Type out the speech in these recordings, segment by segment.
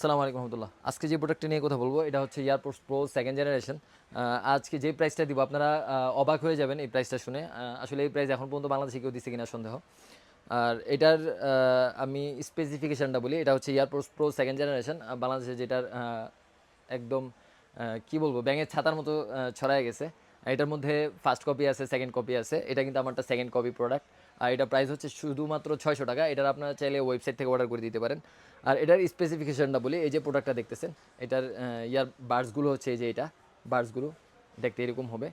সালাম আলাইকুম রহমতুল্লাহ। আজকে যে প্রোডাক্টটা নিয়ে কথা বলব, এটা হচ্ছে এয়ারপোর্টস প্রো সেকেন্ড জেনারেশন আজকে যে প্রাইসটা দিব, আপনারা অবাক হয়ে যাবেন এই প্রাইসটা শুনে। আসলে এই প্রাইস এখন পর্যন্ত বাংলাদেশে কেউ দিচ্ছে কিনা সন্দেহ। আর এটার আমি স্পেসিফিকেশনটা বলি, এটা হচ্ছে এয়ারপোর্টস প্রো সেকেন্ড জেনারেশন বাংলাদেশে যেটার একদম কি বলব, ব্যাঙের ছাতার মতো ছড়ায় গেছে। এটার মধ্যে ফার্স্ট কপি আছে সেকেন্ড কপি আছে। এটা কিন্তু আমারটা সেকেন্ড কপি প্রোডাক্ট আর এটা প্রাইস হচ্ছে শুধুমাত্র ছয়শো টাকা। এটার আপনারা চাইলে ওয়েবসাইট থেকে অর্ডার করে দিতে পারেন। আর এটার স্পেসিফিকেশনটা বলি, এই যে প্রোডাক্টটা দেখতেছেন, এটার ইয়ার বার্ডসগুলো হচ্ছে এই যে এটা বার্ডসগুলো দেখতে এরকম হবে।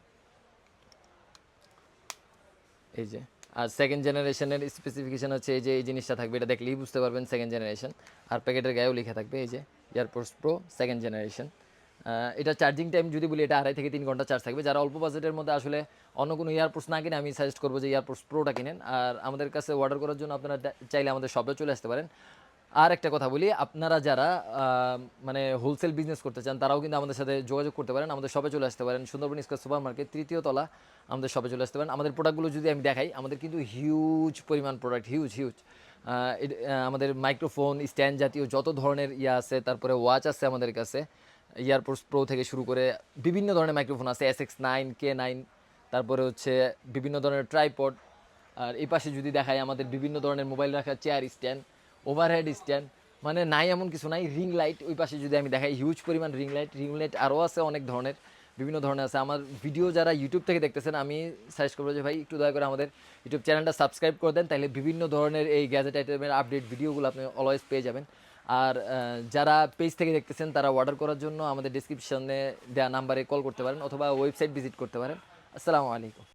এই যে, আর সেকেন্ড জেনারেশনের স্পেসিফিকেশন হচ্ছে এই যে এই জিনিসটা থাকবে। এটা দেখলেই বুঝতে পারবেন সেকেন্ড জেনারেশন আর প্যাকেটের গায়েও লেখা থাকবে এই যে এয়ারপোর্টস প্রো সেকেন্ড জেনারেশন এটা চার্জিং টাইম যদি বলি, এটা আড়াই থেকে তিন ঘণ্টা চার্জ থাকবে। যারা অল্প বাজেটের মধ্যে আসলে অন্য কোনো ইয়ারপোর্টস না কিনে, আমি সাজেস্ট করব যে এয়ারপোর্টস প্রোটা কিনেন। আর আমাদের কাছে অর্ডার করার জন্য আপনারা চাইলে আমাদের শপে চলে আসতে পারেন। আর একটা কথা বলি, আপনারা যারা মানে হোলসেল বিজনেস করতে চান, তারাও কিন্তু আমাদের সাথে যোগাযোগ করতে পারেন। আমাদের শপে চলে আসতে পারেন। সুন্দরবন স্কোয়ার সুপার মার্কেট তৃতীয় তলা, আমাদের শপে চলে আসতে পারেন। আমাদের প্রোডাক্টগুলো যদি আমি দেখাই, আমাদের কিন্তু হিউজ পরিমাণ প্রোডাক্ট হিউজ হিউজ আমাদের মাইক্রোফোন স্ট্যান্ড জাতীয় যত ধরনের ইয়ে আছে, তারপরে ওয়াচ আছে আমাদের কাছে। ইয়ারপোর্টস প্রো থেকে শুরু করে বিভিন্ন ধরনের মাইক্রোফোন আছে S X nine K nine তারপরে হচ্ছে বিভিন্ন ধরনের ট্রাইপড আর এই পাশে যদি দেখায় আমাদের বিভিন্ন ধরনের মোবাইল রাখার চেয়ার স্ট্যান্ড ওভারহেড স্ট্যান্ড মানে নাই এমন কিছু নাই রিং লাইট ওই পাশে যদি আমি দেখাই হিউজ পরিমাণ রিং লাইট রিং লাইট আরও আছে অনেক ধরনের, বিভিন্ন ধরনের আছে। আমার ভিডিও যারা ইউটিউব থেকে দেখতেছেন, আমি সাজেস্ট করব যে ভাই একটু দয়া করে আমাদের ইউটিউব চ্যানেলটা সাবস্ক্রাইব করে দেন, তাহলে বিভিন্ন ধরনের এই গ্যাজেট আইটেমের আপডেট ভিডিওগুলো আপনি অলওয়েজ পেয়ে যাবেন। আর যারা পেজ থেকে দেখতেছেন, তারা অর্ডার করার জন্য আমাদের ডিসক্রিপশনে দেওয়া নাম্বারে কল করতে পারেন অথবা ওয়েবসাইট ভিজিট করতে পারেন। আসসালামু আলাইকুম।